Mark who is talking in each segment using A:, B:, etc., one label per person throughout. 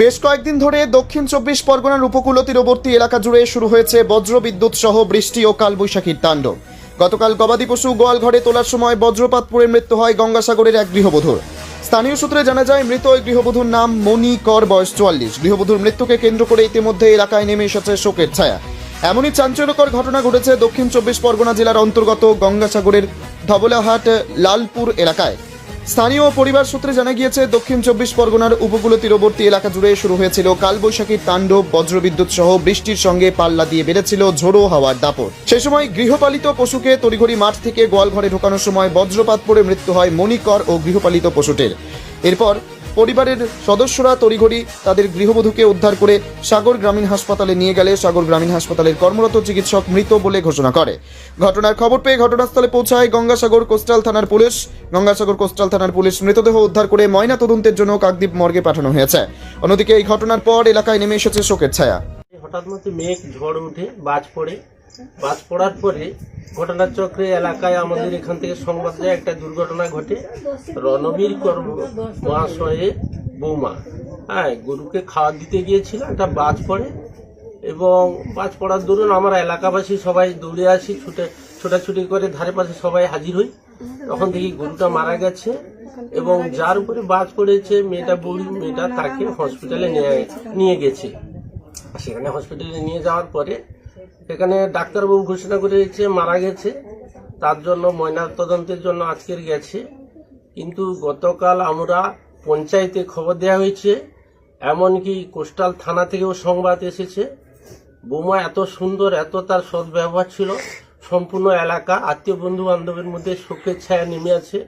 A: বেশ কয়েকদিন ধরে দক্ষিণ চব্বিশ পরগনার উপকূল তীরবর্তী এলাকা জুড়ে শুরু হয়েছে বজ্র বিদ্যুৎ সহ বৃষ্টি ও কালবৈশাখীর তাণ্ডব। গতকাল গবাদি পশু গোয়াল ঘরে তোলার সময় বজ্রপাত পড়ে মৃত্যু হয় গঙ্গাসাগরের এক গৃহবধূর। স্থানীয় সূত্রে জানা যায়, মৃত ওই গৃহবধূর নাম মণি কর, বয়স চুয়াল্লিশ। গৃহবধূর মৃত্যুকে কেন্দ্র করে ইতিমধ্যে এলাকায় নেমে এসেছে শোকের ছায়া। এমনই চাঞ্চল্যকর ঘটনা ঘটেছে দক্ষিণ চব্বিশ পরগনা জেলার অন্তর্গত গঙ্গাসাগরের ধবলাহাট, লালপুর এলাকায়। স্থানীয় পরিবার সূত্রে জানা গিয়েছে, দক্ষিণ চব্বিশ পরগনার উপকূল তীরবর্তী এলাকা জুড়ে শুরু হয়েছিল কালবৈশাখীর তাণ্ডব, বজ্রবিদ্যুৎ সহ বৃষ্টির সঙ্গে পাল্লা দিয়ে বেড়েছিল ঝোড়ো হাওয়ার দাপট। সে সময় গৃহপালিত পশুকে তড়িঘড়ি মাঠ থেকে গোয়াল ঘরে ঢোকানোর সময় বজ্রপাত পড়ে মৃত্যু হয় মণিকর ও গৃহপালিত পশুটির। এরপর পরিবারের সদস্যরা তড়িঘড়ি তাদের গৃহবধূকে উদ্ধার করে সাগর গ্রামীণ হাসপাতালে নিয়ে গেলে সাগর গ্রামীণ হাসপাতালের কর্মরত চিকিৎসক মৃত বলে ঘোষণা করে। ঘটনার খবর পেয়ে ঘটনাস্থলে পৌঁছায় গঙ্গাসাগর কোস্টাল থানার পুলিশ। গঙ্গাসাগর কোস্টাল থানার পুলিশ মৃতদেহ উদ্ধার করে ময়না তদন্তের জন্য কাকদ্বীপ মর্গে পাঠানো হয়েছে। অন্যদিকে এই ঘটনার পর এলাকায় নেমে এসেছে শোকের ছায়া।
B: হঠাৎ মতো মেঘ ঝড় উঠে বাজ পড়ে। বাজ পড়ার পরে ঘটনার চক্রে এলাকায় আমাদের এখান থেকে সংবাদ যায় একটা দুর্ঘটনা ঘটে। রণবীর কর্ম মহাশয়ে বৌমা। হ্যাঁ গরুকে খাওয়া দিতে গিয়েছিল একটা বাজ পড়ে। এবং বাজ পড়ার দরুন আমার এলাকাবাসী সবাই দৌড়ে আসি, ছুটে ছোটাছুটি করে ধারে পাশে সবাই হাজির হই। তখন দেখি গরুটা মারা গেছে এবং যার উপরে বাজ পড়েছে, মেয়েটা বুড়ি, মেয়েটা তাকে হসপিটালে নিয়ে গেছে। সেখানে হসপিটালে নিয়ে যাওয়ার পরে সেখানে ডাক্তারবাবু ঘোষণা করেছে, মারা গেছে। তার জন্য ময়না তদন্তের জন্য আজকের গেছে। কিন্তু গতকাল আমরা পঞ্চায়েতে খবর দেওয়া হয়েছে, এমনকি কোস্টাল থানা থেকেও সংবাদ এসেছে। বোমা এত সুন্দর, এত তার সদ্ব্যবহার ছিল। সম্পূর্ণ এলাকা, আত্মীয় বন্ধু বান্ধবের মধ্যে শোকের ছায়া নেমে আছে।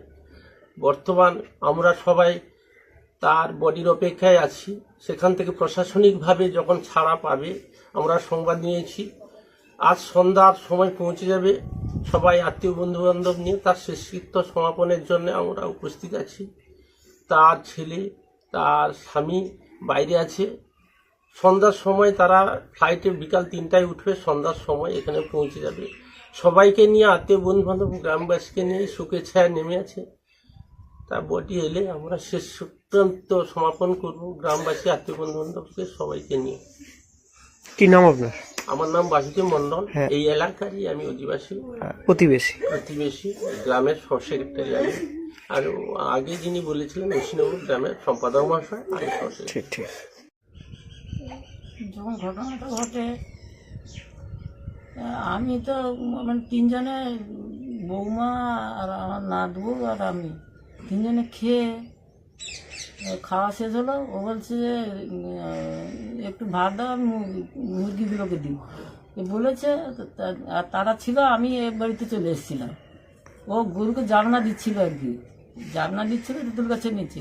B: বর্তমান আমরা সবাই তার বডির অপেক্ষায় আছি। সেখান থেকে প্রশাসনিকভাবে যখন ছাড়া পাবে, আমরা সংবাদ নিয়েছি। আজ সন্ধ্যার সময় পৌঁছে যাবে সবাই আত্মীয় বন্ধু বান্ধব নিয়ে। তার শেষকৃত্য সমাপনের জন্য আমরা উপস্থিত আছি। তার ছেলে, তার স্বামী বাইরে আছে। সন্ধ্যার সময় তারা ফ্লাইটে বিকাল তিনটায় উঠবে। সন্ধ্যার সময় এখানে পৌঁছে যাবে। সবাইকে নিয়ে, আত্মীয় বন্ধু বান্ধব গ্রামবাসীকে নিয়ে সুখে ছায়া নেমে আছে। তার বডি এলে আমরা শেষ প্রান্ত সমাপন করব। গ্রামবাসী আত্মীয় বন্ধু বান্ধবকে সবাইকে নিয়ে।
C: কি নাম আপনার?
B: আমার নাম বাসুদেব মন্ডল
C: হ্যাঁ।
B: এই এলাকারই আমি অধিবাসী।
C: প্রতিবেশী।
B: প্রতিবেশী গ্রামের সব সেক্রেটারি আমি। আর আগে যিনি বলেছিলেন নসিনগর গ্রামের সম্পাদক মহাশয় আমি সহ
C: ঠিক ঠিক।
D: যখন ঘটনাটা ঘটে আহ, আমি তো মানে তিনজনে বৌমা আর আমার নাতবু আর আমি তিনজনে খেয়ে খাওয়া শেষ হলো, ও বলছে যে একটু ভাত দাও, আমি মুরগিগুলোকে দিই। বলেছে আর তারা ছিল, আমি এ বাড়িতে চলে এসেছিলাম। ও গরুকে জাবনা দিচ্ছিল আর কি। জাবনা দিচ্ছিল তেঁতুল গাছের নিচে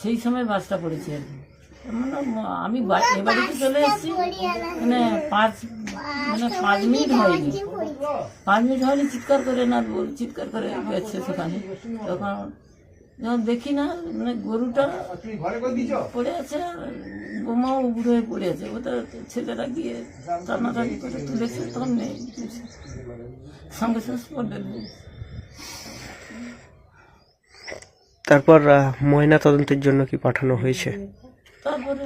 D: সেই সময় বাসটা পড়েছে আর কি। মানে আমি এ বাড়িতে চলে এসেছি মানে পাঁচ মানে পাঁচ মিনিট হয়নি। পাঁচ মিনিট হয়নি, চিৎকার করে না চিৎকার করে গেছে সেখানে। তখন দেখি না মানে গরুটা পড়ে আছে আর বোমাও উবুড়ো হয়ে পড়ে আছে। ওটা ছেলেরা গিয়ে টানাটানি করে তুলেছে তখন নেই। সঙ্গে সঙ্গে
C: তারপর ময়না তদন্তের জন্য কি পাঠানো হয়েছে?
D: তারপরে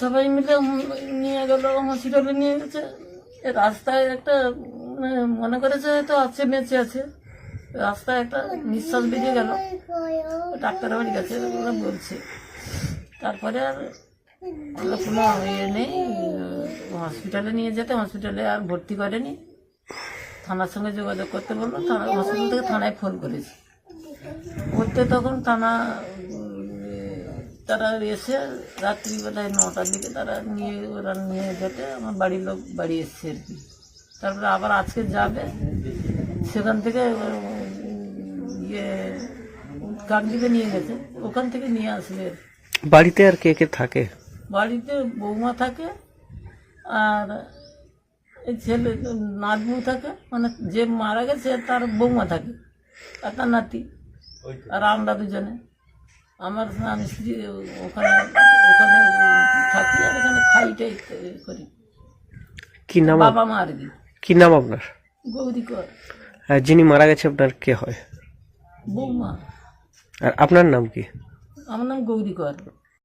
D: সবাই মিলে নিয়ে গেল হসপিটালে নিয়ে গেছে। এ রাস্তায় একটা মানে মনে করেছে তো আছে বেঁচে আছে। রাস্তায় একটা নিঃশ্বাস বেরিয়ে গেল। ডাক্তার বাড়ি গেছে, ওরা বলছে। তারপরে আর কোনো ইয়ে নেই হসপিটালে নিয়ে যেতে হসপিটালে আর ভর্তি করেনি। থানার সঙ্গে যোগাযোগ করতে বলল, থানা হসপিটাল থেকে থানায় ফোন করেছি। করতে তখন থানা, তারা এসে রাত্রিবেলায় নটার দিকে তারা নিয়ে, ওরা নিয়ে যেতে, আমার বাড়ির লোক বাড়ি এসছে আর কি। তারপরে আবার আজকে যাবে, সেখান থেকে ইয়ে কাকদ্বীপে নিয়ে গেছে। ওখান থেকে নিয়ে আসবে
C: বাড়িতে আর কে কে থাকে?
D: বাড়িতে বৌমা থাকে আর এই ছেলে নাতবু থাকে। মানে যে মারা গেছে তার বৌমা থাকে আর তার নাতি আর আমরা দুজনে। আমার আমি স্ত্রী ওখানে ওখানে থাকি আর এখানে খাইটাই করি।
C: কি নাম
D: বাবা মা আর কি।
C: কি নাম আপনার?
D: গৌরী কর।
C: যিনি মারা গেছে আপনার কে হয়?
D: বৌমা।
C: আর আপনার নাম কি?
D: আমার নাম গৌরী কর।